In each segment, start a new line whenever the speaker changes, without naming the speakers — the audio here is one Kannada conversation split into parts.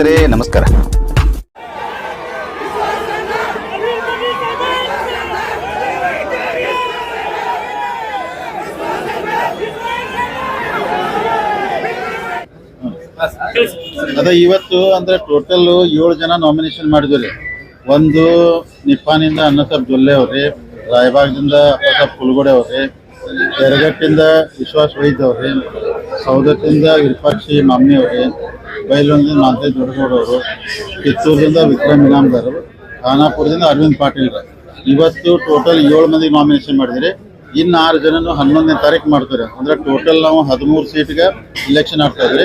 ಸ್ನೇಹಿತರೆ, ನಮಸ್ಕಾರ.
ಅದ ಇವತ್ತು ಅಂದ್ರೆ ಟೋಟಲ್ ಏಳು ಜನ ನಾಮಿನೇಷನ್ ಮಾಡಿದ್ವಿ ಒಂದು ನಿಪ್ಪಾನಿಂದ ಅನ್ನಸಬ್ ಜೊಲ್ಲೆ ಅವ್ರಿ, ರಾಯಬಾಗದಿಂದ ಅಪ್ಪಸಬ್ ಪುಲ್ಗೋಡೆ ಅವ್ರಿ ಯರಗಟ್ಟಿಂದ ವಿಶ್ವಾಸ್ ವೈದ್ ಅವ್ರಿ. ಸೌದತ್ತಿಂದ ವಿರೂಪಾಕ್ಷಿ ಮಾಮ್ನಿ ಬೈಲೂರಿಂದ ಬೈಲೊಂದಿಂದ ದೊಡ್ಡಗೌಡವರು ಕಿತ್ತೂರದಿಂದ ಅವರು ಕಿತ್ತೂರಿಂದ ವಿಕ್ರಮ್ ಇನಾಮ್ದಾರ್ ಖಾನಾಪುರದಿಂದ ಅರವಿಂದ್ ಪಾಟೀಲ್ ಇವತ್ತು ಟೋಟಲ್ ಏಳು ಮಂದಿ ನಾಮಿನೇಷನ್ ಮಾಡಿದ್ರಿ ಇನ್ನು ಆರು ಜನನು ಹನ್ನೊಂದನೇ ತಾರೀಕು ಮಾಡ್ತಾರೆ. ಅಂದ್ರೆ ಟೋಟಲ್ ನಾವು ಹದಿಮೂರು ಸೀಟ್ಗೆ ಇಲೆಕ್ಷನ್ ಆಗ್ತಾ ಇದ್ರಿ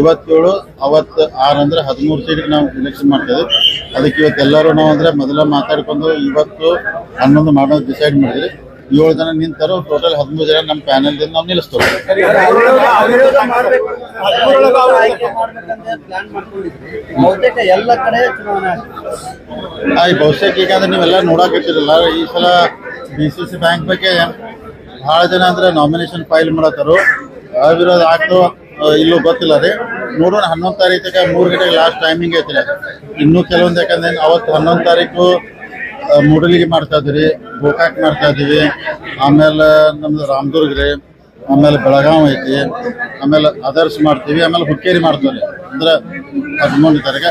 ಇವತ್ತೇಳು, ಅವತ್ತು ಆರು ಅಂದ್ರೆ ಹದಿಮೂರು ಸೀಟ್ಗೆ ನಾವು ಇಲೆಕ್ಷನ್ ಮಾಡ್ತಾ ಇದ್ವಿ ಅದಕ್ಕೆ ಇವತ್ತು ಎಲ್ಲರೂ ನಾವು ಅಂದ್ರೆ ಮೊದಲ ಮಾತಾಡ್ಕೊಂಡು ಇವತ್ತು ಹನ್ನೊಂದು ಮಾಡೋದು ಡಿಸೈಡ್ ಮಾಡಿದ್ರಿ ಏಳು ಜನ ನಿಂತರು ಟೋಟಲ್ ಹದಿಮೂರು ಜನ ನಮ್ಮ ಪ್ಯಾನಲ್ದಿಂದ ನಾವು ನಿಲ್ಲಿಸ್ತೇವೆ. ಆಯ್ ಬಹುಶಃ ಈಗ ಅಂದ್ರೆ ನೀವೆಲ್ಲ ನೋಡಾಕತ್ತಿರಲ್ಲ ಈ ಸಲ ಬಿ ಸಿ ಸಿ ಬ್ಯಾಂಕ್ ಬಗ್ಗೆ ಬಹಳ ಜನ ಅಂದ್ರೆ ನಾಮಿನೇಷನ್ ಫೈಲ್ ಮಾಡತ್ತಾರು. ಅವಿರೋಧ ಆಗ್ತೋ ಇಲ್ಲೂ ಗೊತ್ತಿಲ್ಲ ರೀ. ನೋಡೋಣ ಹನ್ನೊಂದು ತಾರೀಕು ಮೂರು ಗಂಟೆಗೆ ಲಾಸ್ಟ್ ಟೈಮಿಂಗ್ ಐತ್ರಿ. ಇನ್ನೂ ಕೆಲವೊಂದು ಯಾಕಂದ್ರೆ ಅವತ್ತು ಹನ್ನೊಂದು ತಾರೀಕು ಮೂಡಲಿಗೆ ಮಾಡ್ತಾ ಇದ್ರಿ ಗೋಕಾಕ್ ಮಾಡ್ತಾ ಇದೀವಿ ಆಮೇಲೆ ನಮ್ದು ರಾಮದುರ್ಗ ರೀ ಆಮೇಲೆ ಬೆಳಗಾವ್ ಐತಿ, ಆಮೇಲೆ ಅದರ್ಸ್ ಮಾಡ್ತೀವಿ, ಆಮೇಲೆ ಹುಕ್ಕೇರಿ ಮಾಡ್ತೀವಿ ಅಂದ್ರೆ ಹದಿಮೂರನೇ ತಾರೀಕು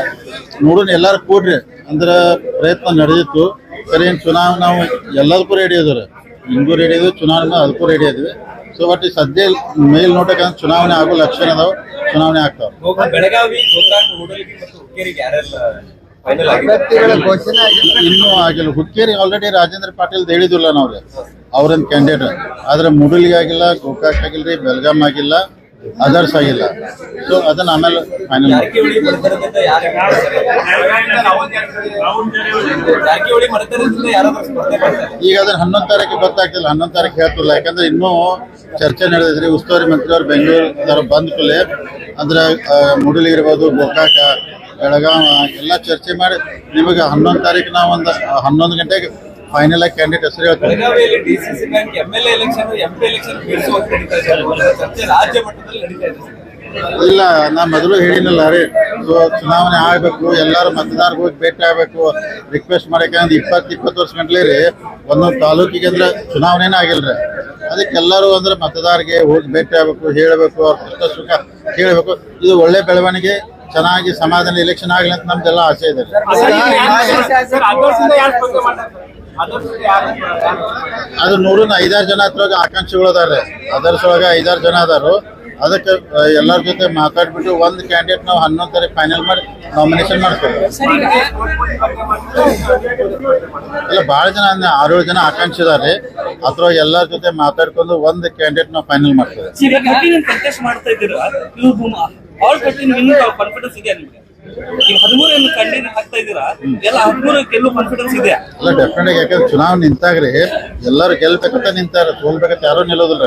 ನೋಡೋಣ ಎಲ್ಲಾರು ಕೂಡ್ರಿ. ಅಂದ್ರೆ ಪ್ರಯತ್ನ ನಡೆದಿತ್ತು. ಸರಿ ಚುನಾವಣೆ ನಾವು ಎಲ್ಲದಕ್ಕೂ ರೆಡಿ ಇದ್ರಿ ಹಿಂಗೂ ರೆಡಿ ಇದ್ವಿ ಚುನಾವಣೆ ಅದಕ್ಕೂ ರೆಡಿ ಇದ್ವಿ. ಸೊ ಬಟ್ ಈ ಸದ್ಯ ಮೇಲ್ ನೋಟಕ್ಕೆ ಚುನಾವಣೆ ಆಗೋ ಲಕ್ಷಣ ಅದಾವ, ಚುನಾವಣೆ ಆಗ್ತಾವ.
ಅಭ್ಯರ್ಥಿಗಳ ಘೋಷಣೆ ಆಗಿಲ್ಲ
ಇನ್ನೂ ಆಗಿಲ್ಲ. ಹುಕ್ಕೇರಿ ಆಲ್ರೆಡಿ ರಾಜೇಂದ್ರ ಪಾಟೀಲ್ ಹೇಳಿದಿಲ್ಲ ನಾವ್ರಿ. ಅವ್ರನ್ನ ಕ್ಯಾಂಡಿಡೇಟ್ ಆದ್ರೆ ಮುಡಲ್ಗೆ ಆಗಿಲ್ಲ ಗೋಕಾಕ್ ಆಗಿಲ್ರಿ ಬೆಲ್ಗಾಮ್ ಆಗಿಲ್ಲ ಅದರ್ಸ್ ಆಗಿಲ್ಲ. ಸೊ ಅದನ್ನ ಆಮೇಲೆ ಫೈನಲ್ ಈಗ ಅದನ್ನ ಹನ್ನೊಂದು ತಾರೀಕು ಗೊತ್ತಾಗ್ತಿಲ್ಲ. ಹನ್ನೊಂದು ತಾರೀಕು ಹೇಳ್ತಿಲ್ಲ. ಯಾಕಂದ್ರೆ ಇನ್ನೂ ಚರ್ಚೆ ನಡೆದಿದ್ರಿ. ಉಸ್ತುವಾರಿ ಮಂತ್ರಿ ಅವ್ರು ಬೆಂಗಳೂರು ಬಂದ ಕೂಡಲೇ. ಅಂದ್ರೆ ಇರ್ಬೋದು ಗೋಕಾಕ ಬೆಳಗಾವ ಎಲ್ಲ ಚರ್ಚೆ ಮಾಡಿ ನಿಮಗೆ ಹನ್ನೊಂದು ತಾರೀಕು ನಾವು ಒಂದು ಹನ್ನೊಂದು ಗಂಟೆಗೆ ಫೈನಲ್ ಆಗಿ ಕ್ಯಾಂಡಿಡೇಟ್ ಹೆಸರು
ಇದೆ.
ಇಲ್ಲ ನಾ ಮೊದಲು ಹೇಳಿನಲ್ಲ ರೀ ಸೊ ಚುನಾವಣೆ ಆಗ್ಬೇಕು ಎಲ್ಲರೂ ಮತದಾರರಿಗೆ ಹೋಗಿ ಭೇಟಿ ಆಗ್ಬೇಕು ರಿಕ್ವೆಸ್ಟ್ ಮಾಡಕ್ಕೆ ಇಪ್ಪತ್ತು ಇಪ್ಪತ್ತು ವರ್ಷ ಗಂಟಲೇ ರೀ ಒಂದೊಂದು ತಾಲೂಕಿಗೆ ಅಂದ್ರೆ ಚುನಾವಣೆನೇ ಆಗಿಲ್ರಿ ಅದಕ್ಕೆ ಎಲ್ಲರೂ ಅಂದ್ರೆ ಮತದಾರರಿಗೆ ಹೋಗಿ ಭೇಟಿ ಆಗ್ಬೇಕು ಹೇಳಬೇಕು ಅವ್ರ ಕಷ್ಟ ಸುಖ ಕೇಳಬೇಕು. ಇದು ಒಳ್ಳೆ ಬೆಳವಣಿಗೆ ಚೆನ್ನಾಗಿ ಸಮಾಧಾನ ಎಲೆಕ್ಷನ್ ಆಗಲಿ ಅಂತ ನಮ್ದೆಲ್ಲ ಆಸೆ ಇದೆ. ರೀ. ಅದು ನೂರ ಐದಾರು ಜನ ಹತ್ರ ಆಕಾಂಕ್ಷಿಗಳು ಅದಾರೆ. ಅದರ್ಸ್ ಒಳಗೆ ಐದಾರು ಜನ ಅದಾರು. ಅದಕ್ಕೆ ಎಲ್ಲರ ಜೊತೆ ಮಾತಾಡ್ಬಿಟ್ಟು ಒಂದು ಕ್ಯಾಂಡಿಡೇಟ್ ನಾವು ಹನ್ನೊಂದು ತಾರೀಕು ಫೈನಲ್ ಮಾಡಿ ನಾಮಿನೇಷನ್ ಮಾಡ್ತೇವೆ. ಇಲ್ಲ ಭಾಳ ಜನ ಅಂದ್ರೆ ಆರೇಳು ಜನ ಆಕಾಂಕ್ಷಿ ಇದಾರೆ ಅದ್ರ ಎಲ್ಲರ ಜೊತೆ ಮಾತಾಡ್ಕೊಂಡು ಒಂದು ಕ್ಯಾಂಡಿಡೇಟ್ ನಾವು ಫೈನಲ್ ಮಾಡ್ತೇವೆ.
ಇದು ಆಲ್ ಕಟ್ಟಿ ನಿಮ್ಗೆ ಕಾನ್ಫಿಡೆನ್ಸ್ ಇದೆಯಾ ನಿಮ್ಗೆ? ಗೆಲ್ಲೋ ಇದೆ
ಅಲ್ಲ ಚುನಾವಣೆ ನಿಂತಾಗ್ರಿ ಎಲ್ಲರೂ ಗೆಲ್ಬೇಕಂತ ನಿಂತಾರ ಸೋಲ್ಬೇಕಂತ ಯಾರೂ ನಿಲ್ಲೋದಿಲ್ಲ.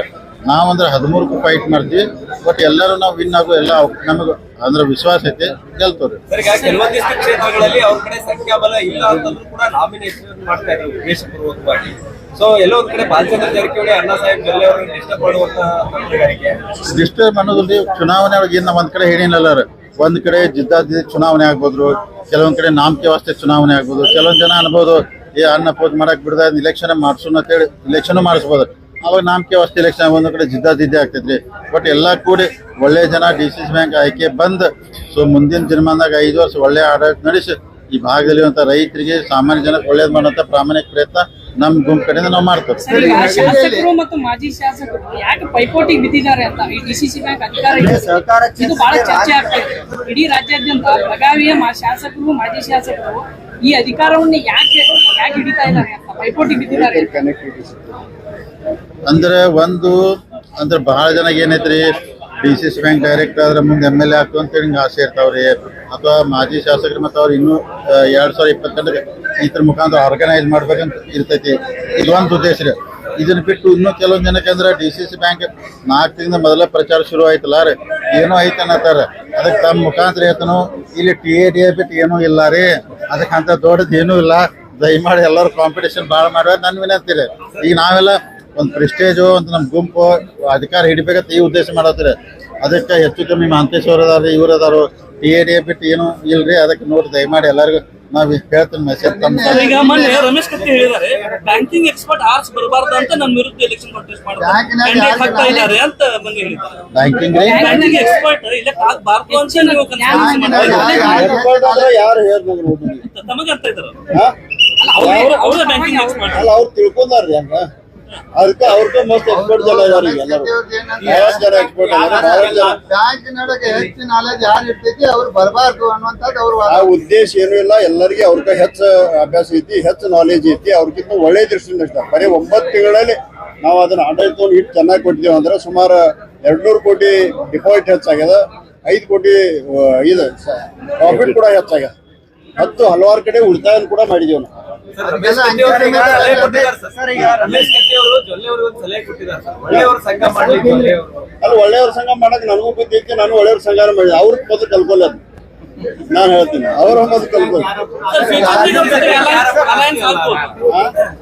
ನಾವಂದ್ರೆ ಹದಿಮೂರಕ್ಕೂ ಫೈಟ್ ಮಾಡ್ತೀವಿ ಬಟ್ ಎಲ್ಲರೂ ನಾವು ವಿನ್ ಆಗೋ ಎಲ್ಲ ನಮಗೆ. ಅಂದ್ರೆ ವಿಶ್ವಾಸ ಐತಿ. ಗೆಲ್ತವ್ರಿ
ಸರ್ ಈಗ ಕೆಲವೊಂದಿಷ್ಟು ಕ್ಷೇತ್ರಗಳಲ್ಲಿ ಅವ್ರ ಕಡೆ ಸಂಖ್ಯಾಬಲ ಇಲ್ಲ ಅಂತಂದ್ರೂ ಕೂಡ ನಾಮಿನೇಷನ್ ಮಾಡ್ತಾ ಇದ್ರು ಉದ್ದೇಶಪೂರ್ವಕವಾಗಿ ಸೊ ಎಲ್ಲೋ ಒಂದ್ ಕಡೆ ಬಾಲಚಂದ್ರ ಜಾರಕಿಹೊಳಿ ಅಣ್ಣಾ ಸಾಹೇಬ್ ಜೊಲ್ಲೆ ಅವರನ್ನು ಇಷ್ಟಪಡುವಂತ ತಂತ್ರಗಾರಿಕೆ
ಡಿಸ್ಟರ್ಬ್ ಅನ್ನೋದ್ರಲ್ಲಿ ಚುನಾವಣೆ ಒಳಗೆ ಏನು ಒಂದ್ ಕಡೆ ಹೇಳಿಲ್ಲ ಒಂದ್ ಕಡೆ ಜಿದ್ದಾಜಿದ್ದಿ ಚುನಾವಣೆ ಆಗ್ಬೋದು ಕೆಲವೊಂದ್ ಕಡೆ ನಾಮಕೆ ವಾಸ್ತೆ ಚುನಾವಣೆ ಆಗ್ಬೋದು ಕೆಲವೊಂದ್ ಜನ ಅನ್ಬೋದು ಏ ಅನ್ನ ಪೋಸ್ ಮಾಡಕ್ ಬಿಡದ ಇಲೆಕ್ಷನ್ ಮಾಡ್ಸೋಣ ಅಂತೇಳಿ ಇಲೆಕ್ಷನ್ ಮಾಡಿಸ್ಬೋದು. ಅವಾಗ ನಾಮಕೆ ವಸ್ತು ಎಲೆಕ್ಷನ್ ಒಂದು ಕಡೆ ಜಿದ್ದಾಜಿದ್ದಿ ಆಗ್ತೈತ್ರಿ. ಬಟ್ ಎಲ್ಲ ಕೂಡಿ ಒಳ್ಳೆ ಜನ ಡಿ ಸಿ ಸಿ ಬ್ಯಾಂಕ್ ಆಯ್ಕೆ ಬಂದ್ ಸೊ ಮುಂದಿನ ದಿನಮಾನದಾಗ ಐದು ವರ್ಷ ಒಳ್ಳೆ ಆಡಳಿತ ನಡೆಸಿ ಈ ಭಾಗದಲ್ಲಿರುವಂತ ರೈತರಿಗೆ ಸಾಮಾನ್ಯ ಜನಕ್ಕೆ ಒಳ್ಳೇದ್ ಮಾಡುವಂತ ಪ್ರಾಮಾಣಿಕ ಪ್ರಯತ್ನ ನಮ್ ಗುಂಪು ಕಡೆಯಿಂದ ನಾವು ಮಾಡ್ತೇವೆ.
ಸರ್ ಈಗ ಮತ್ತು ಮಾಜಿ ಶಾಸಕರು ಯಾಕೆ ಪೈಪೋಟಿಗೆ ಬಿದ್ದಿದ್ದಾರೆ ಅಂತ ಈ ಡಿಸಿಸಿ ಬ್ಯಾಂಕ್ ಅಧಿಕಾರ ಇದೆ. ಇದು ಬಹಳ ಚರ್ಚೆ ಆಗ್ತಿದೆ ಇಡೀ ರಾಜ್ಯಾದ್ಯಂತ ಬೆಳಗಾವಿಯ ಮಾ- ಶಾಸಕರು ಮಾಜಿ ಶಾಸಕರು ಈ ಅಧಿಕಾರವನ್ನು ಯಾಕೆ ಯಾಕೆ ಹಿಡಿತಾ ಇದ್ದಾರೆ ಅಂತ ಪೈಪೋಟಿ ಬಿದ್ದಿದ್ದಾರೆ?
ಅಂದ್ರೆ ಒಂದು, ಅಂದ್ರೆ ಬಹಳ ಜನ ಏನೈತ್ರಿ, D C C bank direct ಆದ್ರೆ ಮುಂದೆ ಎಂ ಎಲ್ ಎ ಆಗ್ತು ಅಂತೇಳಿ ಹಿಂಗೆ ಆಸೆ ಇರ್ತಾವ್ರಿ. ಅಥವಾ ಮಾಜಿ ಶಾಸಕರು ಮತ್ತು ಅವ್ರು ಇನ್ನೂ ಎರಡು ಸಾವಿರ ಇಪ್ಪತ್ತೆಂಟಕ್ಕೆ ಇದ್ರ ಮುಖಾಂತರ ಆರ್ಗನೈಸ್ ಮಾಡ್ಬೇಕಂತ ಇರ್ತೈತಿ. ಇದೊಂದು ಉದ್ದೇಶ ರೀ. ಇದನ್ನ ಬಿಟ್ಟು ಇನ್ನೂ ಕೆಲವೊಂದು ಜನಕ್ಕೆ ಅಂದ್ರೆ ಡಿ ಸಿ ಸಿ ಬ್ಯಾಂಕ್ ನಾಲ್ಕು ತಿಂಗಳ ಮೊದಲ ಪ್ರಚಾರ ಶುರು ಆಯ್ತಲ್ಲ ರೀ. ಏನೋ ಐತೆ ಅನ್ನತ್ತಾರ. ಅದಕ್ಕೆ ತಮ್ಮ ಮುಖಾಂತರ ಹೇಳ್ತಾನು, ಇಲ್ಲಿ ಟಿ ಎ ಡಿ ಎ ಬಿಟ್ಟು ಏನೂ ಇಲ್ಲ ರೀ. ಅದಕ್ಕೆ ಅಂತ ದೊಡ್ಡದು ಏನೂ ಇಲ್ಲ. ದಯಮಾಡಿ ಎಲ್ಲರೂ ಕಾಂಪಿಟೇಷನ್ ಭಾಳ ಮಾಡುವ ನನ್ನ ವಿನಂತಿ ರೀ. ಈಗ ನಾವೆಲ್ಲ ಒಂದು ಪ್ರೆಸ್ಟೇಜು ಅಂತ ನಮ್ಮ ಗುಂಪು ಅಧಿಕಾರ ಹಿಡಿಬೇಕಂತ ಈ ಉದ್ದೇಶ ಮಾಡತ್ತಾರೆ. ಅದಕ್ಕೆ ಹೆಚ್ಚು ಕಮ್ಮಿ ಮಹಂತೇಶ್ವರ ಅದಾರ ಇವ್ರು ಅದಾರು ಟಿ ಎ ಡಿ ಬಿಟ್ಟು ಏನು ಇಲ್ರಿ ಅದಕ್ಕೆ ನೋಡಿ ದಯಮಾಡಿ ಎಲ್ಲರಿಗೂ ನಾವ್ ಹೇಳ್ತೀನಿ ಮೆಸೇಜ್ ತಮ್ಮ
ಈಗ ಮೊನ್ನೆ ರಮೇಶ್ ಕತ್ತಿ ಹೇಳಿದ್ದಾರೆ ಬ್ಯಾಂಕಿಂಗ್ ಎಕ್ಸ್ಪರ್ಟ್ ಆರ್ಸ್ ಬರಬಾರ್ದು ಅಂತ ನಮ್ಮ ವಿರುದ್ಧ ಎಲೆಕ್ಷನ್ ಕಾಂಟೆಸ್ಟ್ ಮಾಡ್ತಾರೆ. ಇದ್ದಾರೆ ಅಂತ ಮೊನ್ನೆ ಹೇಳಿದ್ದಾರೆ.
ಬ್ಯಾಂಕಿಂಗ್ ರೀ?
ಬ್ಯಾಂಕಿಂಗ್ ಎಕ್ಸ್ಪರ್ಟ್ ಇಲೆಕ್ಟ್ ಆಗ್ಬಾರ್ದು ಅಂತ ನೀವು ತಮಗೆ ಅಂತ ಇದ್ದಾರೆ? ಅವ್ರ ಅವ್ರ ಬ್ಯಾಂಕಿಂಗ್ ಎಕ್ಸ್ಪರ್ಟ್
ಅಲ್ಲ ಅವ್ರು ತಿಳ್ಕೊಂಡಾರ್ರಿ ಹಂಗ ಅದಕ್ಕೆ ಅವ್ರಿಗೆ ಮಸ್ತ್ ಎಕ್ಸ್ಪರ್ಟ್ ಜನ ಇದಾರೆ ಬಹಳಷ್ಟು ಜನ ಎಕ್ಸ್ಪರ್ಟ್ ಅದಾರ ಬಹಳಷ್ಟು ಜನ.
ಬ್ಯಾಂಕಿನೊಳಗೆ ಹೆಚ್ಚು ನಾಲೆಜ್ ಯಾರು ಇರ್ತೈತಿ ಅವ್ರು ಬರಬಾರ್ದು ಅನ್ನುವಂಥದ್ದು ಅವ್ರ
ಆ ಉದ್ದೇಶ ಏನು ಇಲ್ಲ. ಎಲ್ಲರಿಗೆ ಅವ್ರಿಗೆ ಹೆಚ್ಚು ಅಭ್ಯಾಸ ಐತಿ ಹೆಚ್ಚು ನಾಲೆಜ್ ಐತಿ. ಅವ್ರಿಗಿಂತ ಒಳ್ಳೆ ದೃಷ್ಟಿಯಿಂದ ಇಷ್ಟ. ಬರೀ ಒಂಬತ್ತು ತಿಂಗಳಲ್ಲಿ ನಾವು ಅದನ್ನ ಆಡಳಿತವನ್ನು ಇಟ್ಟು ಚೆನ್ನಾಗಿ ಕೊಟ್ಟಿದ್ದೇವೆ ಅಂದ್ರೆ ಸುಮಾರು ಎರಡ್ನೂರು ಕೋಟಿ ಡಿಪಾಸಿಟ್ ಹೆಚ್ಚಾಗ್ಯದ. ಐದು ಕೋಟಿ ಇದು ಪ್ರಾಫಿಟ್ ಕೂಡ ಹೆಚ್ಚಾಗ್ಯದ. ಹತ್ತು ಹಲವಾರು ಕಡೆ ಉಳಿತಾಯ ಕೂಡ ಮಾಡಿದೀವಿ ನಾವು. ಅಲ್ಲಿ ಒಳ್ಳೆಯವ್ರ ಸಂಘ ಮಾಡಕ್ ನನಗೂ ಬುದ್ಧಿ ಐತಿ ನಾನು ಒಳ್ಳೆಯವ್ರ ಸಂಘ ಮಾಡಿದೆ. ಅವ್ರ ಮೊದಲು ಕಲ್ಕೊಲ್ಲ ನಾನು ಹೇಳ್ತೀನಿ ಅವ್ರ ಮೊದಲು ಕಲ್ಕೊಲ್ಲ.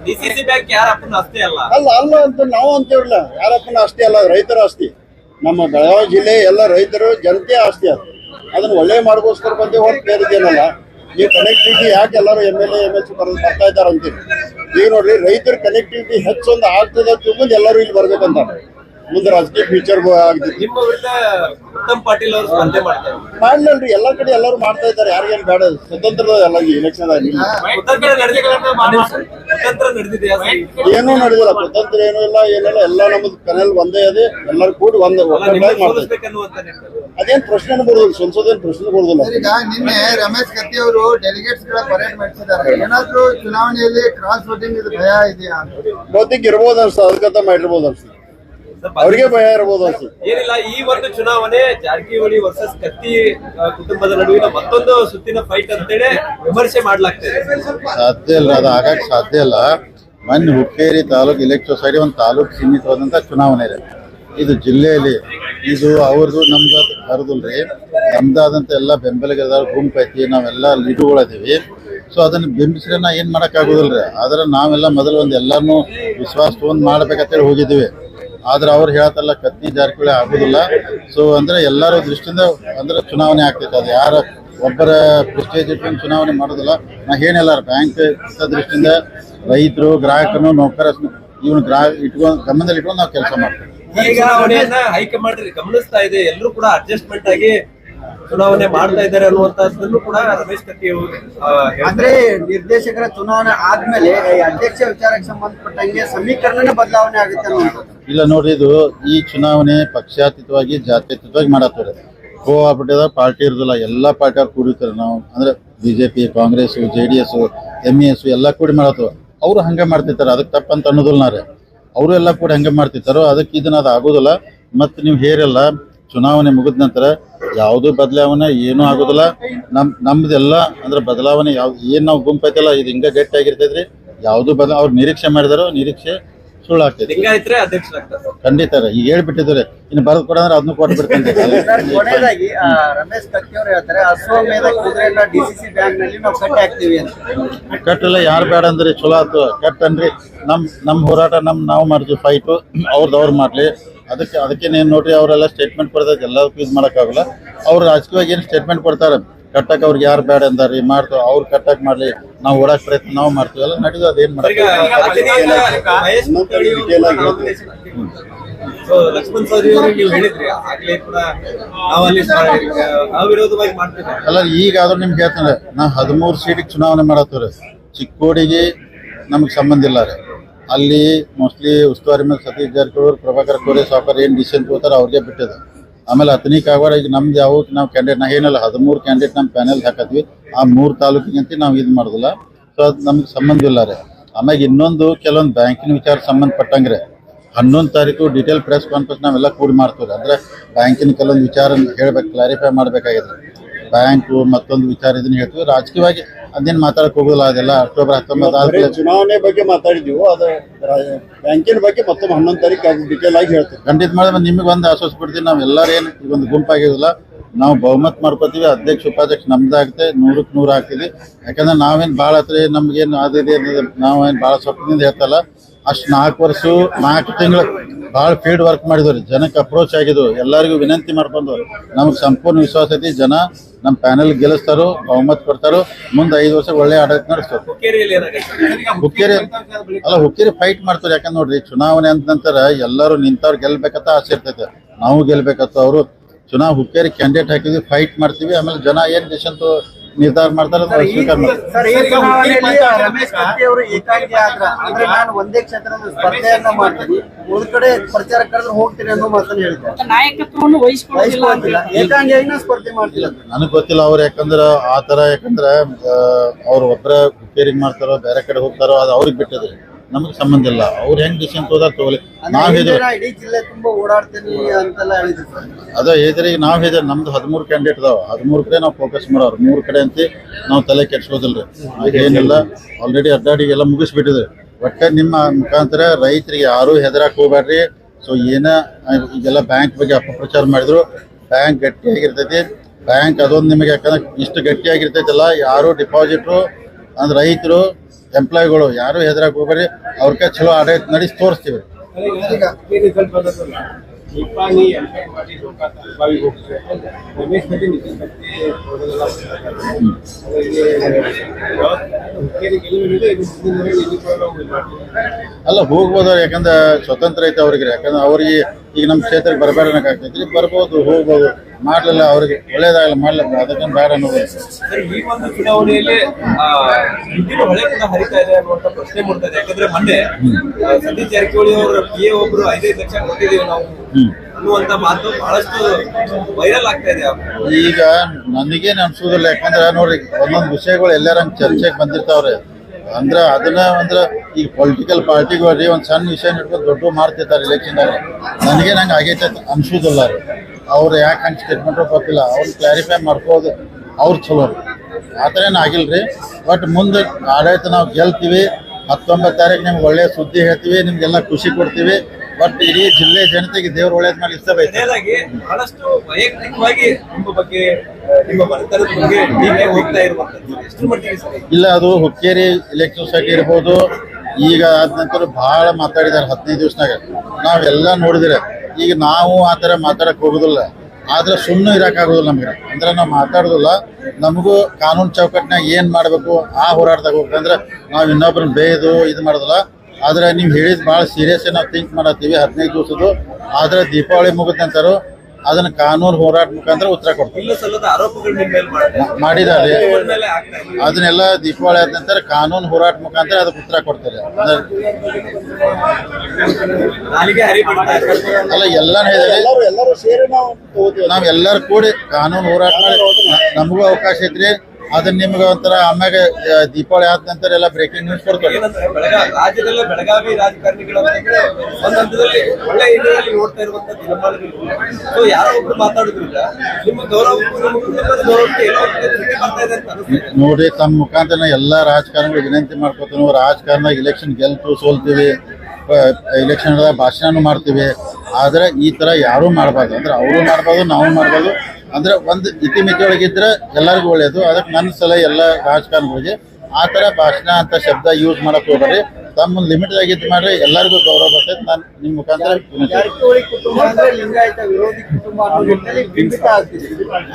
ಡಿಸಿಸಿ ಬ್ಯಾಂಕ್ ಯಾರ ಅಪ್ಪನ ಅಷ್ಟೇ ಅಲ್ಲ.
ಅಲ್ಲ ಅಲ್ಲ ಅಂತ ನಾವು ಅಂತ ಹೇಳಲ್ಲ ಯಾರಪ್ಪನ ಆಸ್ತಿ ಅಲ್ಲ ರೈತರ ಆಸ್ತಿ. ನಮ್ಮ ಬೆಳಗಾವಿ ಜಿಲ್ಲೆ ಎಲ್ಲ ರೈತರು ಜನತೆ ಆಸ್ತಿ ಅದು. ಅದನ್ನ ಒಳ್ಳೆ ಮಾಡ್ಕೋಸ್ಕರ ಬಂದೇ ಹೊರತು ಬೇರೆದೇನಲ್ಲ ಈ ಕನೆಕ್ಟಿವಿಟಿ ಯಾಕೆ ಎಲ್ಲರೂ M L A M L C ಬರೋದು ಬರ್ತಾ ಇದ್ದಾರೆ ಅಂತೀವಿ ಈಗ ನೋಡ್ರಿ, ರೈತರ ಕನೆಕ್ಟಿವಿಟಿ ಹೆಚ್ಚೊಂದು ಆಗ್ತದ ಅಂತ ಎಲ್ಲರೂ ಇಲ್ಲಿ ಬರ್ಬೇಕಂತ ಮುಂದೆ ರಾಜಕೀಯ ಫ್ಯೂಚರ್ ಆಗ್ತೈತಿ
ನಿಮ್ಮ ವಿರುದ್ಧ ಉತ್ತಮ್ ಪಾಟೀಲ್ ಅವರು ಸ್ಪರ್ಧೆ ಮಾಡ್ತಾರೆ.
ಮಾಡ್ಲಲ್ರಿ ಎಲ್ಲಾ ಕಡೆ ಎಲ್ಲರೂ ಮಾಡ್ತಾ ಇದ್ದಾರೆ. ಯಾರಿಗೇನು ಬೇಡ ಸ್ವತಂತ್ರದ ಎಲ್ಲ ಎಲೆಕ್ಷನ್
ನಡೆದಿದೆ ಸರ್?
ಏನೂ ನಡೆದಿಲ್ಲ ಸ್ವತಂತ್ರ ಏನೂ ಇಲ್ಲ ಏನಿಲ್ಲ. ಎಲ್ಲ ನಮ್ದು ಕನೆಲ್ ಒಂದೇ ಅದೇ ಎಲ್ಲರೂ ಕೂಡಿ ಒಂದೇ
ಅಲ್ಲ,
ಒಟ್ಟಾಗಿ
ನಿಮ್ಮನ್ನ
ಮಾಡ್ತಾ ಇದ್ದಾರೆ.
ಸೋಲಿಸ್ಬೇಕನ್ನುವಂತ ನಿಟ್ಟಿನಲ್ಲಿ.
ಅದೇನ್ ಪ್ರಶ್ನೆ ಬರುದಿಲ್ಲ ಸಂಸದೇನ್ ಪ್ರಶ್ನೆ ಬರುದಿಲ್ಲ
ಈಗ ನಿನ್ನೆ ರಮೇಶ್ ಕತ್ತಿ ಅವರು ಡೆಲಿಗೇಟ್ಸ್ಗಳ ಪರೇಡ್ ಮಾಡಿಸಿದ್ದಾರೆ. ಏನಾದ್ರೂ ಚುನಾವಣೆಯಲ್ಲಿ ಕ್ರಾಸ್ ವೋಟಿಂಗ್ ಇದು ಭಯ ಇದೆಯಾ
ಬಹುತೇಕ ಇರ್ಬೋದು ಅನ್ಸ ಅದಕ್ಕಂತ ಮಾಡಿರ್ಬೋದು ಅನ್ಸ.
ಸರ್,
ಅವ್ರಿಗೆ ಭಯ ಇರಬಹುದು
ಏನಿಲ್ಲ ಈ ಒಂದು ಚುನಾವಣೆ ಜಾರಕಿಹೊಳಿ ವರ್ಸಸ್ ಕತ್ತಿ ಕುಟುಂಬದ ನಡುವಿನ ಮತ್ತೊಂದು ಸುತ್ತಿನ ಫೈಟ್ ಅಂತೇಳಿ ವಿಮರ್ಶೆ ಮಾಡ್ಲಾಗ್ತದೆ.
ಸಾಧ್ಯ ಇಲ್ಲ ಅದು ಆಗಕ್ಕೆ ಸಾಧ್ಯ ಇಲ್ಲ. ಮೊನ್ನೆ ಹುಕ್ಕೇರಿ ತಾಲೂಕು ಇಲೆಕ್ಟ್ ಸೊಸೈಟಿ ಒಂದು ತಾಲೂಕು ಸೀಮಿತವಾದಂಥ ಚುನಾವಣೆ ಇದೆ. ಇದು ಜಿಲ್ಲೆಯಲ್ಲಿ ಇದು ಅವ್ರದ್ದು ನಮ್ದು ಬರ್ದುಲ್ರಿ. ನಮ್ದಾದಂತ ಎಲ್ಲ ಬೆಂಬಲಿಗರ ಗುಂಪು ಐತಿ ನಾವೆಲ್ಲ ಲೀಡುಗಳದೀವಿ ಸೊ ಅದನ್ನ ಬಿಂಬಿಸಿದ್ರೆ ನಾ ಏನು ಮಾಡೋಕ್ಕಾಗೋದಿಲ್ಲ ರೀ ಆದ್ರೆ ನಾವೆಲ್ಲ ಮೊದಲು ಒಂದು ಎಲ್ಲರನ್ನೂ ವಿಶ್ವಾಸ ತೊಗೊಂಡು ಮಾಡ್ಬೇಕಂತೇಳಿ ಹೋಗಿದ್ದೀವಿ. ಆದ್ರೆ ಅವ್ರು ಹೇಳ್ತಲ್ಲ ಕತ್ತಿ ಜಾರಕಿಹೊಳಿ ಆಗುದಿಲ್ಲ. ಸೊ ಅಂದ್ರೆ ಎಲ್ಲರ ದೃಷ್ಟಿಯಿಂದ, ಅಂದ್ರೆ ಚುನಾವಣೆ ಆಗ್ತೈತೆ. ಅದು ಯಾರ ಒಬ್ಬರ ಪ್ರೆಸ್ಟೇಜ್ ಇಟ್ಕೊಂಡು ಚುನಾವಣೆ ಮಾಡೋದಿಲ್ಲ. ನಾ ಏನಿಲ್ಲ ಬ್ಯಾಂಕ್ ದೃಷ್ಟಿಯಿಂದ ರೈತರು, ಗ್ರಾಹಕರು, ನೌಕರ, ಇವನು ಗ್ರಾಹಕ ಇಟ್ಕೊಂಡು ಗಮನದಲ್ಲಿ ಇಟ್ಕೊಂಡು ನಾವು ಕೆಲಸ ಮಾಡ್ತೀವಿ.
ಈ ಚುನಾವಣೆಯನ್ನ ಹೈಕಮಾಂಡ್ ಗಮನಿಸ್ತಾ ಇದೆ. ಎಲ್ಲರೂ ಕೂಡ ಅಡ್ಜಸ್ಟ್ಮೆಂಟ್ ಆಗಿ ಚುನಾವಣೆ ಮಾಡ್ತಾ ಇದ್ದಾರೆ ಅನ್ನುವಂತಹದ್ದನ್ನು ಕೂಡ ರಮೇಶ್ ಕತ್ತಿ ಅವರು
ಅಂದ್ರೆ ನಿರ್ದೇಶಕರ ಚುನಾವಣೆ ಆದ್ಮೇಲೆ ಈ ಅಧ್ಯಕ್ಷ ವಿಚಾರಕ್ಕೆ ಸಂಬಂಧಪಟ್ಟಂಗೆ ಸಮೀಕರಣನೇ ಬದಲಾವಣೆ ಆಗುತ್ತೆ
ಇಲ್ಲ ನೋಡ್ರಿ ಇದು ಈ ಚುನಾವಣೆ ಪಕ್ಷಾತೀತವಾಗಿ ಜಾತ್ಯತೀತವಾಗಿ ಮಾಡತ್ತಾರೆ. ಕೋಆಪರೇಟಿವ್ ಪಾರ್ಟಿ ಇರೋದಿಲ್ಲ ಎಲ್ಲ ಪಾರ್ಟಿ ಅವ್ರು ಕೂಡಿರ್ತಾರೆ ನಾವು. ಅಂದ್ರೆ BJP Congress J D S M S ಎಲ್ಲ ಕೂಡಿ ಮಾಡತ್ತವ. ಅವರು ಹಂಗೆ ಮಾಡ್ತಿರ್ತಾರೆ ಅದಕ್ಕೆ ತಪ್ಪಂತ ಅನ್ನೋದಿಲ್ಲ ನಾರೇ ಅವರು ಎಲ್ಲ ಕೂಡ ಹಂಗೆ ಮಾಡ್ತಿರ್ತಾರೋ ಅದಕ್ಕೆ ಇದನ್ನ ಅದು ಆಗೋದಿಲ್ಲ ಮತ್ತು ನೀವು ಹೇರಲ್ಲ ಚುನಾವಣೆ ಮುಗಿದ ನಂತರ ಯಾವುದೂ ಬದಲಾವಣೆ ಏನೂ ಆಗೋದಿಲ್ಲ. ನಮ್, ನಮ್ದೆಲ್ಲ ಅಂದ್ರೆ ಬದಲಾವಣೆ ಯಾವ ಏನು ನಾವು ಗುಂಪೈತಲ್ಲ, ಇದು ಗಟ್ಟಿ ಗಟ್ಟಿಯಾಗಿರ್ತೈತ್ರಿ. ಯಾವುದೂ ಬದಲ, ಅವ್ರು ನಿರೀಕ್ಷೆ ಮಾಡಿದಾರೋ, ನಿರೀಕ್ಷೆ ಸುಳ್ಳು ಆಗ್ತೈತಿ
ಲಿಂಗಾಯತ್ರೆ ಅಧ್ಯಕ್ಷರಾಗ್ತಾರೆ.
ಖಂಡಿತ. ಈಗ ಹೇಳ್ಬಿಟ್ಟಿದ್ರೆ ಇನ್ನು ಬರೆದು ಕೊಡಂದ್ರೆ ಅದನ್ನು ಕೊಟ್ಟು
ಸರ್ ಕೊನೆಯದಾಗಿ ಆ, ರಮೇಶ್ ಕತ್ತಿ ಅವರು ಹೇಳ್ತಾರೆ ಅಶ್ವಮೇಧ ಕುದುರೆನ ಡಿಸಿಸಿ ಬ್ಯಾಂಕ್ನಲ್ಲಿ ನಾವು ಕಟ್ಟಿ ಹಾಕ್ತೀವಿ ಅಂತ.
ಕಟ್ಟೆಲ್ಲ ಯಾರು ಬೇಡ ಅಂದ್ರೆ ಚಲೋ ಆತು. ಕಟ್ಟನ್ರಿ. ನಮ್ ನಮ್ ಹೋರಾಟ ನಮ್ ನಾವು ಮಾಡ್ತೀವಿ ಫೈಟು ಅವ್ರದ್ದು ಅವ್ರು ಮಾಡ್ಲಿ. ಅದಕ್ಕೆ ಅದಕ್ಕೆ ನೀನು ನೋಡ್ರಿ ಅವರೆಲ್ಲ ಸ್ಟೇಟ್ಮೆಂಟ್ ಕೊಡ್ತಾರೆ ಎಲ್ಲದಕ್ಕೂ ಇದು ಮಾಡೋಕ್ಕಾಗಲ್ಲ. ಅವ್ರು ರಾಜಕೀಯವಾಗಿ ಏನು ಸ್ಟೇಟ್ಮೆಂಟ್ ಕೊಡ್ತಾರೆ? ಕಟ್ಟಕ್ಕೆ ಅವ್ರಿಗೆ ಯಾರು ಬೇಡ ಅಂದಾರಿ ಮಾಡ್ತು ಅವ್ರು ಕಟ್ಟಕ್ ಮಾಡ್ಲಿ ನಾವು ಓಡಾಕ್ ಪ್ರಯತ್ನ ನಾವು ಮಾಡ್ತೀವಿ. ಎಲ್ಲ ನಡೀತು ಅದೇನು
ಮಾಡ್ತೀವಿ
ಮಾಡಕ್ಕೆ
ಲಕ್ಷ್ಮಣ್ ಸವದಿ ಅವರು ನೀವು ಹೇಳಿದ್ರಿ ಆಗ್ಲೇ ಕೂಡ ನಾವು ಅಲ್ಲಿ ಅವಿರೋಧವಾಗಿ ಮಾಡ್ತಿದ್ದೇವೆ
ಅಲ್ಲ ಈಗ ಆದ್ರೂ ನಿಮ್ಗೆ ಹೇಳ್ತಾನೆ ನಾ ಹದಿಮೂರು ಸೀಟಿಗೆ ಚುನಾವಣೆ ಮಾಡತ್ತವ್ರಿ. ಚಿಕ್ಕೋಡಿಗೆ ನಮಗೆ ಸಂಬಂಧ ಇಲ್ಲ ರೀ. ಅಲ್ಲಿ ಮೋಸ್ಟ್ಲಿ ಉಸ್ತುವಾರಿ ಮೇಲೆ ಸತೀಶ್ ಜಾರಕಿಹೊಳಿ ಪ್ರಭಾಕರ್ ಕೋರೆ ಸಾಕರ್ ಏನು ಡಿಸಿಷನ್ ತಗೋತಾರೆ ಅವ್ರಿಗೆ ಬಿಟ್ಟಿದೆ. ಆಮೇಲೆ ಹತ್ತನಿಕ್ ಆಗೋರ ಈಗ ನಮ್ದು ಯಾವ ನಾವು ಕ್ಯಾಂಡಿಡೇಟ್ ನಾ ಏನಲ್ಲ, ಹದಿಮೂರು ಕ್ಯಾಂಡಿಡೇಟ್ ನಮ್ಮ ಪ್ಯಾನೆಲ್ ಹಾಕತ್ವಿ ಆ ಮೂರು ತಾಲೂಕಿಗಂತ ನಾವು ಇದು ಮಾಡೋದಿಲ್ಲ. ಸೊ ಅದು ನಮ್ಗೆ ಸಂಬಂಧ ಇಲ್ಲ ರೀ. ಆಮ್ಯಾಗ ಇನ್ನೊಂದು ಕೆಲವೊಂದು ಬ್ಯಾಂಕಿನ ವಿಚಾರ ಸಂಬಂಧಪಟ್ಟಂಗ್ರೆ. ಹನ್ನೊಂದು ತಾರೀಕು ಡಿಟೇಲ್ ಪ್ರೆಸ್ ಕಾನ್ಫರೆನ್ಸ್ ನಾವೆಲ್ಲ ಕೂಡಿ ಮಾಡ್ತೀವಿ ಅಂದ್ರೆ ಬ್ಯಾಂಕಿನ ಕೆಲವೊಂದು ವಿಚಾರ ಹೇಳ್ಬೇಕು ಕ್ಲಾರಿಫೈ ಮಾಡ್ಬೇಕಾಗಿದೆ ಬ್ಯಾಂಕು ಮತ್ತೊಂದು ವಿಚಾರ ಇದನ್ನ ಹೇಳ್ತೀವಿ. ರಾಜಕೀಯವಾಗಿ ಅದೇನು ಮಾತಾಡಕ್ ಹೋಗೋದಿಲ್ಲ ಅದೆಲ್ಲ. ಅಕ್ಟೋಬರ್ ಹತ್ತೊಂಬತ್ತು
ಆದ್ರೆ
ಆದ್ಮೇಲೆ
ಚುನಾವಣೆ ಬಗ್ಗೆ ಮಾತಾಡಿದೀವಿ ಅದು ಬ್ಯಾಂಕಿನ ಬಗ್ಗೆ ಮತ್ತೊಮ್ಮೆ ಹನ್ನೊಂದು ತಾರೀಕು ಅದು ಡಿಟೇಲ್ ಆಗಿ ಹೇಳ್ತೀವಿ.
ಖಂಡಿತ ಮಾಡಿದ್ರೆ ನಿಮಗೆ ಒಂದು ಆಶ್ವಾಸ ಬಿಡ್ತೀವಿ ನಾವು ಎಲ್ಲರೂ ಏನು ಈಗ ಒಂದು ಗುಂಪಾಗಿರೋದಿಲ್ಲ. ನಾವು ಬಹುಮತ ಮಾಡ್ಕೋತೀವಿ. ಅಧ್ಯಕ್ಷ ಉಪಾಧ್ಯಕ್ಷ ನಮ್ದಾಗುತ್ತೆ. ನೂರಕ್ಕೆ ನೂರು ಹಾಕ್ತೀವಿ ಯಾಕಂದ್ರೆ ನಾವೇನು ಭಾಳ ಹತ್ರ ನಮ್ಗೇನು ಅದಿದೆ ನಾವೇನು ಭಾಳ ಸ್ವಪ್ನದಿಂದ ಹೇಳ್ತಲ್ಲ. ಅಷ್ಟು ನಾಲ್ಕು ವರ್ಷ ನಾಲ್ಕು ತಿಂಗಳು ಭಾಳ ಫೀಲ್ಡ್ ವರ್ಕ್ ಮಾಡಿದ್ರಿ ಜನಕ್ಕೆ ಅಪ್ರೋಚ್ ಆಗಿದ್ವು ಎಲ್ಲರಿಗೂ ವಿನಂತಿ ಮಾಡ್ಕೊಂಡು ನಮ್ಗೆ ಸಂಪೂರ್ಣ ವಿಶ್ವಾಸ ಐತಿ. ಜನ ನಮ್ಮ ಪ್ಯಾನೆಲ್ ಗೆಲ್ಲಿಸ್ತಾರೋ ಬಹುಮತ ಕೊಡ್ತಾರೋ ಮುಂದೆ ಐದು ವರ್ಷ ಒಳ್ಳೆ ಆಡಳಿತ ನಡೆಸ್ತಾರೆ. ಹುಕ್ಕೇರಿ ಅಲ್ಲ ಹುಕ್ಕೇರಿ ಫೈಟ್ ಮಾಡ್ತಾರೆ. ಯಾಕಂದ್ರೆ ನೋಡ್ರಿ ಚುನಾವಣೆ ಅಂದ ನಂತರ ಎಲ್ಲರೂ ನಿಂತವ್ರು ಗೆಲ್ಬೇಕಂತ ಆಸೆ ಇರ್ತೈತೆ. ನಾವು ಗೆಲ್ಲಬೇಕಂತ ಅವರು. ಚುನಾವ್ ಹುಕ್ಕೇರಿ ಕ್ಯಾಂಡಿಡೇಟ್ ಹಾಕಿದ್ವಿ ಫೈಟ್ ಮಾಡ್ತೀವಿ. ಆಮೇಲೆ ಜನ ಏನ್ ಡಿಸಿಷನ್ ನಿರ್ಧಾರ ಮಾಡ್ತಾರೆ ಅದನ್ನ ಸ್ವೀಕಾರ ಮಾಡ್ತಾರೆ.
ಸರ್ ಈ ಚುನಾವಣೆಯಲ್ಲಿ ರಮೇಶ್ ಕತ್ತಿ ಅವರು ಏಕಾಂಗಿ ಆದ್ರ ಅಂದ್ರೆ ನಾನು ಒಂದೇ ಕ್ಷೇತ್ರದ ಸ್ಪರ್ಧೆಯನ್ನ ಮಾಡ್ತೀನಿ. ಉಳಿದ ಕಡೆ ಪ್ರಚಾರ ಕರೆದ್ರೆ ಹೋಗ್ತೀನಿ ಅನ್ನೋ ಮಾತನ್ನ ಹೇಳಿದ್ದಾರೆ
ನಾಯಕತ್ವವನ್ನು ವಹಿಸ್ಕೊಳ್ಳೋದಿಲ್ಲ ಅಂತ
ವಹಿಸ್ಕೊಳ್ತಿಲ್ಲ ಏಕಾಂಗಿಯಾಗಿ ನಾನು ಸ್ಪರ್ಧೆ ಮಾಡ್ತಿಲ್ಲ ಅಂತ.
ನನಗೆ ಗೊತ್ತಿಲ್ಲ ಅವ್ರು ಯಾಕಂದ್ರೆ ಆ ತರ ಯಾಕಂದ್ರೆ ಅವ್ರು ಒಬ್ಬರ ರಿಪೇರಿಂಗ್ ಮಾಡ್ತಾರೋ ಬೇರೆ ಕಡೆ ಹೋಗ್ತಾರೋ ಅದು ಅವ್ರಿಗೆ ಬಿಟ್ಟದ್ರಿ ನಮಗೆ ಸಂಬಂಧ ಇಲ್ಲ. ಅವ್ರು ಹೆಂಗ್ ಡಿಸಿಷನ್ ಹೋದಾಗ ತಗೋಲಿ ನಾವ್ ಹೇಳಿದ್ರು ಅದ ಹೇಳಿದ್ರೆ ಈಗ ನಾವ್ ಹೇಳಿದ್ರೆ ನಮ್ದು ಹದಿಮೂರು ಕ್ಯಾಂಡಿಡೇಟ್ ಅದಾವ. ಹದಿಮೂರು ಕಡೆ ನಾವು ಫೋಕಸ್ ಮಾಡೋರು. ಮೂರು ಕಡೆ ಅಂತ ನಾವು ತಲೆ ಕೆಡ್ಸೋದಿಲ್ರಿ ಏನಿಲ್ಲ ಆಲ್ರೆಡಿ ಅಡ್ಡಾಡಿ ಎಲ್ಲ ಮುಗಿಸ್ಬಿಟ್ಟಿದ್ರಿ ಒಟ್ಟೆ ನಿಮ್ಮ ಮುಖಾಂತರ ರೈತರಿಗೆ ಯಾರು ಹೆದರಾಕ್ ಹೋಗ್ಬೇಡ್ರಿ ಸೊ ಏನ ಈಗೆಲ್ಲ ಬ್ಯಾಂಕ್ ಬಗ್ಗೆ ಅಪಪ್ರಚಾರ ಮಾಡಿದ್ರು. ಬ್ಯಾಂಕ್ ಗಟ್ಟಿಯಾಗಿರ್ತೈತಿ. ಬ್ಯಾಂಕ್ ಅದೊಂದು ನಿಮಗೆ ಯಾಕಂದ್ರೆ ಇಷ್ಟು ಗಟ್ಟಿಯಾಗಿರ್ತೈತಲ್ಲ ಯಾರು ಡಿಪಾಸಿಟ್ರು ಅಂದ್ರೆ ರೈತರು ಎಂಪ್ಲಾಯಿಗಳು ಯಾರು ಹೆದರಾಕ್ ಹೋಗ್ಬೇಡಿ ಅವ್ರಿಗೆ ಚಲೋ ಆಡಳಿತ ನಡೆಸಿ ತೋರಿಸ್ತೀವಿ.
ನಿಪ್ಪಾಣಿ ಮಾಡಿ ಹೋಗ್ತಾರೆ ರಮೇಶ್ ಬಗ್ಗೆ ನಿತಿನ್ ಬಗ್ಗೆ
ಅಲ್ಲ ಹೋಗ್ಬೋದು ಯಾಕಂದ್ರೆ ಸ್ವತಂತ್ರ ಐತೆ ಅವ್ರಿಗೆ. ಯಾಕಂದ್ರೆ ಅವ್ರಿಗೆ ಈಗ ನಮ್ಮ ಕ್ಷೇತ್ರಕ್ಕೆ ಬರಬೇಡ ಅನ್ನೋಕ್ಕಾಗ್ತೈತಿ ಬರ್ಬೋದು ಹೋಗ್ಬೋದು. ಮಾಡ್ಲಿಲ್ಲ ಅವ್ರಿಗೆ. ಒಳ್ಳೇದಾಗಲ್ಲ ಮಾಡ್ಲಿಲ್ಲ ಅದಕ್ಕೆ ಬೇಡ ಅನ್ನೋದು
ಈ ಒಂದು ಚುನಾವಣೆಯಲ್ಲಿ ಹಿಂದಿನ ಹೊಳೆ ಕೂಡ ಹರಿತಾ ಇದೆ ಅನ್ನುವಂತ ಪ್ರಶ್ನೆ ಮೂಡ್ತಾ ಇದೆ. ಯಾಕಂದ್ರೆ ಮೊನ್ನೆ ಸತೀಶ್ ಜಾರಕಿಹೊಳಿ ಅವರ ಪಿ ಎ ಒಬ್ರು ಐದೈದು ಲಕ್ಷ ಕೊಟ್ಟಿದ್ದೀವಿ ನಾವು. ಅನ್ನುವಂತ ಮಾತು ಬಹಳಷ್ಟು ವೈರಲ್ ಆಗ್ತಾ ಇದೆ.
ಈಗ ನನಗೇನು ಅನ್ಸೋದಿಲ್ಲ, ಯಾಕಂದ್ರೆ ನೋಡ್ರಿ, ಒಂದೊಂದು ವಿಷಯಗಳು ಎಲ್ಲರ ಚರ್ಚೆಗೆ ಬಂದಿರ್ತಾವ್ರೆ. ಅಂದ್ರ ಅದನ್ನ ಅಂದ್ರ ಈಗ ಪೊಲಿಟಿಕಲ್ ಪಾರ್ಟಿಗಳು ಒಂದ್ ಸಣ್ಣ ವಿಷಯ ಇಟ್ಕೊಂಡು ದೊಡ್ಡ ಮಾಡ್ತಿರ್ತಾರೆ ಇಲೆಕ್ಷನ್ ನನಗೆ ನಂಗೆ ಆಗೈತೆ ಅನ್ಸೋದಿಲ್ಲ ರೀ. ಅವ್ರು ಯಾಕೆ ಹಂಗೆ ಸ್ಟೇಟ್ಮೆಂಟ್ ಗೊತ್ತಿಲ್ಲ ಅವ್ರು ಕ್ಲಾರಿಫೈ ಮಾಡ್ಕೋದು ಅವ್ರು ಚಲೋ ಆ ಥರ ಏನು ಆಗಿಲ್ರಿ ಬಟ್ ಮುಂದೆ ಆಡಳಿತ ನಾವು ಗೆಲ್ತೀವಿ, ಹತ್ತೊಂಬತ್ತು ತಾರೀಕು ನಿಮ್ಗೆ ಒಳ್ಳೆಯ ಸುದ್ದಿ ಹೇಳ್ತೀವಿ, ನಿಮ್ಗೆಲ್ಲ ಖುಷಿ ಕೊಡ್ತೀವಿ. ಬಟ್ ಇಡೀ ಜಿಲ್ಲೆ ಜನತೆಗೆ ದೇವ್ರ ಒಳ್ಳೇದ್ ಮೇಲೆ ಇಷ್ಟ
ಬಹಳಷ್ಟು ವೈಯಕ್ತಿಕವಾಗಿ ನಿಮ್ಮ ಬಗ್ಗೆ ನಿಮ್ಮ ಬಗ್ಗೆ ಹೋಗ್ತಾ ಇರುವಂತದ್ದು ಎಷ್ಟು ಮಟ್ಟಿಗೆ ಸರಿ?
ಇಲ್ಲ ಅದು ಹುಕ್ಕೇರಿ ಎಲೆಕ್ಷನ್ ಸೊಸೈಟಿ ಇರ್ಬೋದು. ಈಗ ಆದ ನಂತರ ಬಹಳ ಮಾತಾಡಿದಾರೆ ಹದಿನೈದು ದಿವಸನಾಗ. ನಾವೆಲ್ಲ ನೋಡಿದ್ರೆ ಈಗ ನಾವು ಆ ಥರ ಮಾತಾಡಕ್ ಹೋಗೋದಿಲ್ಲ. ಆದ್ರೆ ಸುಮ್ಮನೆ ಇರೋಕ್ಕಾಗೋದಿಲ್ಲ ನಮ್ಗೆ. ಅಂದ್ರೆ ನಾವು ಮಾತಾಡೋದಿಲ್ಲ. ನಮಗೂ ಕಾನೂನು ಚೌಕಟ್ಟಿನಾಗ ಏನು ಮಾಡಬೇಕು ಆ ಹೋರಾಟದಾಗ ಹೋಗ್ಬೇಕಂದ್ರೆ ನಾವು ಇನ್ನೊಬ್ರನ್ನ ಬೇಯ್ದು ಇದು ಮಾಡೋದಿಲ್ಲ. ಆದ್ರೆ ನೀವು ಹೇಳಿದ ಭಾಳ ಸೀರಿಯಸ್ ನಾವು ಥಿಂಕ್ ಮಾಡತ್ತೀವಿ ಹದಿನೈದು ದಿವಸದ್ದು. ಆದ್ರೆ ದೀಪಾವಳಿ ಮುಗಿದ ನಂತರ ಅದನ್ನ ಕಾನೂನು ಹೋರಾಟ ಮುಖಾಂತರ ಉತ್ತರ ಕೊಡ್ತೀವಿ
ಇಲ್ಲ ಸಲ್ಲದ ಆರೋಪಗಳು ನಿಮ್ಮ ಮೇಲೆ ಮಾಡ್ತಾರೆ
ಮಾಡಿದ್ದಾರೆ. ಅದನ್ನೆಲ್ಲ ದೀಪಾವಳಿ ಆದ ನಂತರ ಕಾನೂನು ಹೋರಾಟ ಮುಖಾಂತರ ಅದಕ್ಕೆ ಉತ್ತರ ಕೊಡ್ತಾರೆ. ಅಲ್ಲ ಎಲ್ಲಾನು ಹೇಳಿದ್ರೆ.
ಎಲ್ಲರೂ ಎಲ್ಲರೂ ಸೇರಿ ನಾವು ತಗೋತೀವಿ
ಎಲ್ಲರೂ ಕೂಡಿ ಕಾನೂನು ಹೋರಾಟ ಮಾಡಿ ನಮಗೂ ಅವಕಾಶ ಐತ್ರಿ ಅದನ್ನ ನಿಮ್ಗೆ ಒಂಥರ ಆಮ್ಯಾಗ ದೀಪಾವಳಿ ಆದ ನಂತರ ಎಲ್ಲ ಬ್ರೇಕಿಂಗ್ ನ್ಯೂಸ್ ಕೊಡ್ತಾರೆ.
ರಾಜ್ಯದಲ್ಲೇ ಬೆಳಗಾವಿ ರಾಜಕಾರಣಿಗಳು ಒಂದ್ ಹಂತದಲ್ಲಿ ಒಳ್ಳೆ ಇದರಲ್ಲಿ ನೋಡ್ತಾ ಇರುವಂತ ದಿನಮಾನಗಳು. ಸೊ ಯಾರೋ ಒಬ್ರು ಮಾತಾಡಿದ್ರಿಂದ ನಿಮ್ಮ
ನೋಡ್ರಿ ತಮ್ಮ ಮುಖಾಂತರ ಎಲ್ಲಾ ರಾಜಕಾರಣಿಗಳು ವಿನಂತಿ ಮಾಡ್ಕೋತಾನು ರಾಜಕಾರಣ ಇಲೆಕ್ಷನ್ ಗೆಲ್ತು ಸೋಲ್ತೀವಿ. ಇಲೆಕ್ಷನ್ ಭಾಷಣನೂ ಮಾಡ್ತೀವಿ. ಆದರೆ ಈ ಥರ ಯಾರು ಮಾಡಬಾರ್ದು. ಅಂದ್ರೆ ಅವರು ಮಾಡ್ಬೋದು ನಾವು ಮಾಡ್ಬೋದು ಅಂದ್ರೆ ಒಂದು ಇತಿಮಿತಿ ಒಳಗಿದ್ರೆ ಎಲ್ಲರಿಗೂ ಒಳ್ಳೆಯದು ಅದಕ್ಕೆ ನನ್ನ ಸಲ ಎಲ್ಲ ರಾಜಕಾರಣಿಗಳಿಗೆ ಆ ತರ ಭಾಷಣ ಅಂತ ಶಬ್ದ ಯೂಸ್ ಮಾಡಕ್ಕೆ ಹೋಗ್ಬೇಡಿ. ತಮ್ಮ ಲಿಮಿಟ್ ಆಗಿದ್ದು ಮಾಡ್ರಿ ಎಲ್ಲರಿಗೂ ಗೌರವ ಬರ್ತೈತೆ. ನಾನು ನಿಮ್ಮ ಮುಖಾಂತರ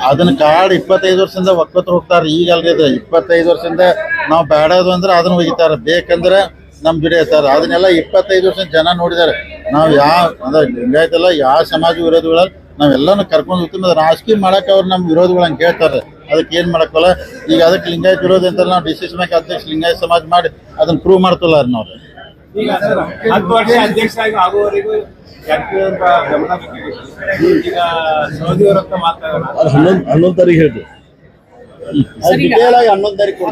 ಅದನ್ನ ಕಾಡ್ ಇಪ್ಪತ್ತೈದು ವರ್ಷದಿಂದ ಒಕ್ಕತ್ತು ಹೋಗ್ತಾರೆ. ಈಗ ಅಲ್ರಿ ಇಪ್ಪತ್ತೈದು ವರ್ಷದಿಂದ ನಾವು ಬೇಡದು ಅಂದ್ರೆ ಅದನ್ನ ಹೋಗಿತಾರೆ ಬೇಕಂದ್ರೆ ನಮ್ ಜೊತೆ ಸರ್ ಅದನ್ನೆಲ್ಲ ಇಪ್ಪತ್ತೈದು ವರ್ಷ ಜನ ನೋಡಿದ್ದಾರೆ. ನಾವು ಯಾವ ಅಂದ್ರೆ ಲಿಂಗಾಯತಲ್ಲ ಯಾವ ಸಮಾಜ ವಿರೋಧಿಗಳಲ್ಲಿ ನಾವೆಲ್ಲಾನು ಕರ್ಕೊಂಡು ಹೋಗ್ತೀವಿ ರಾಜಕೀಯ ಮಾಡಕ್ಕೆ ಅವ್ರು ನಮ್ಮ ವಿರೋಧಿಗಳು ಹಂಗೆ ಹೇಳ್ತಾರೆ ಅದಕ್ಕೆ ಏನ್ ಮಾಡಕ್ಕಲ್ಲ ಈಗ ಅದಕ್ಕೆ ಲಿಂಗಾಯತ ವಿರೋಧಿ ಅಂತ ನಾವು ಡಿಸಿಸ್ ಮೇಕ್ ಅಧ್ಯಕ್ಷ ಲಿಂಗಾಯತ ಸಮಾಜ ಮಾಡಿ ಅದನ್ನ ಪ್ರೂವ್ ಮಾಡ್ತಲ್ಲ ನಾವು
ಆಗುವವರೆಗೂ
ಹನ್ನೊಂದು ಹನ್ನೊಂದು ತಾರೀಕು ಹೇಳ್ರಿ
ಸರಿ, ಈಗ
ಡಿಟೇಲ್ ಆಗಿ ಹನ್ನೊಂದು ತಾರೀಕು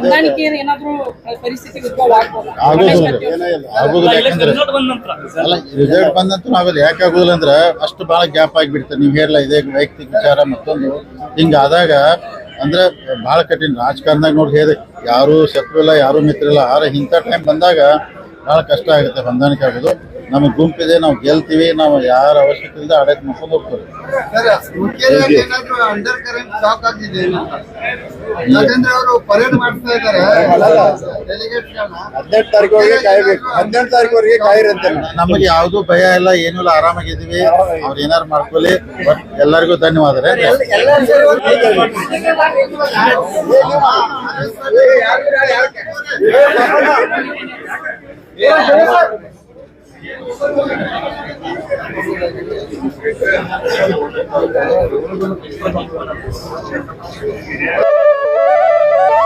ಯಾಕಂದ್ರೆ
ರಿಸಲ್ಟ್ ಬಂದ ನಂತರ.
ಅಲ್ಲ ರಿಸಲ್ಟ್ ಬಂದಂತೂ ಆಗೋದು ಯಾಕೆ ಆಗುದಿಲ್ಲ ಅಂದ್ರೆ ಅಷ್ಟು ಬಹಳ ಗ್ಯಾಪ್ ಆಗಿಬಿಡ್ತಾರೆ ನೀವು ಹೇಳಲ್ಲ ಇದೇ ವೈಯಕ್ತಿಕ ವಿಚಾರ ಮತ್ತೊಂದು. ಹಿಂಗಾದಾಗ ಅಂದ್ರೆ ಬಹಳ ಕಠಿಣ. ರಾಜಕಾರಣದಾಗ ನೋಡಿ ಹೇಳಿದೆ ಯಾರು ಶತ್ರು ಇಲ್ಲ ಯಾರು ಮಿತ್ರ ಇಲ್ಲ. ಆದ್ರೆ ಇಂಥ ಟೈಮ್ ಬಂದಾಗ ಬಹಳ ಕಷ್ಟ ಆಗುತ್ತೆ. ಹೊಂದಾಣಿಕೆ ಆಗೋದು. ನಮಗೆ ಗುಂಪಿದೆ ನಾವು ಗೆಲ್ತೀವಿ ನಾವು ಯಾರ ಅವಶ್ಯಕತೆ ಇಲ್ಲದೆ ಆಡಕ್ ಮುಖಂಡ್ ಹೋಗ್ತಾರೆ
ಹದಿನೆಂಟು ತಾರೀಕುವರೆಗೆ ಕಾಯ್ಬೇಕು ಹದಿನೆಂಟು ತಾರೀಕುವರೆಗೆ ಕಾಯಿರಂತೆ
ನಮಗೆ ಯಾವ್ದು ಭಯ ಇಲ್ಲ ಏನೂ ಇಲ್ಲ ಆರಾಮಾಗಿದ್ದೀವಿ ಅವ್ರು ಏನಾರು ಮಾಡ್ಕೊಳ್ಳಿ ಬಟ್ ಎಲ್ಲರಿಗೂ ಧನ್ಯವಾದ ರೀ
Thank you.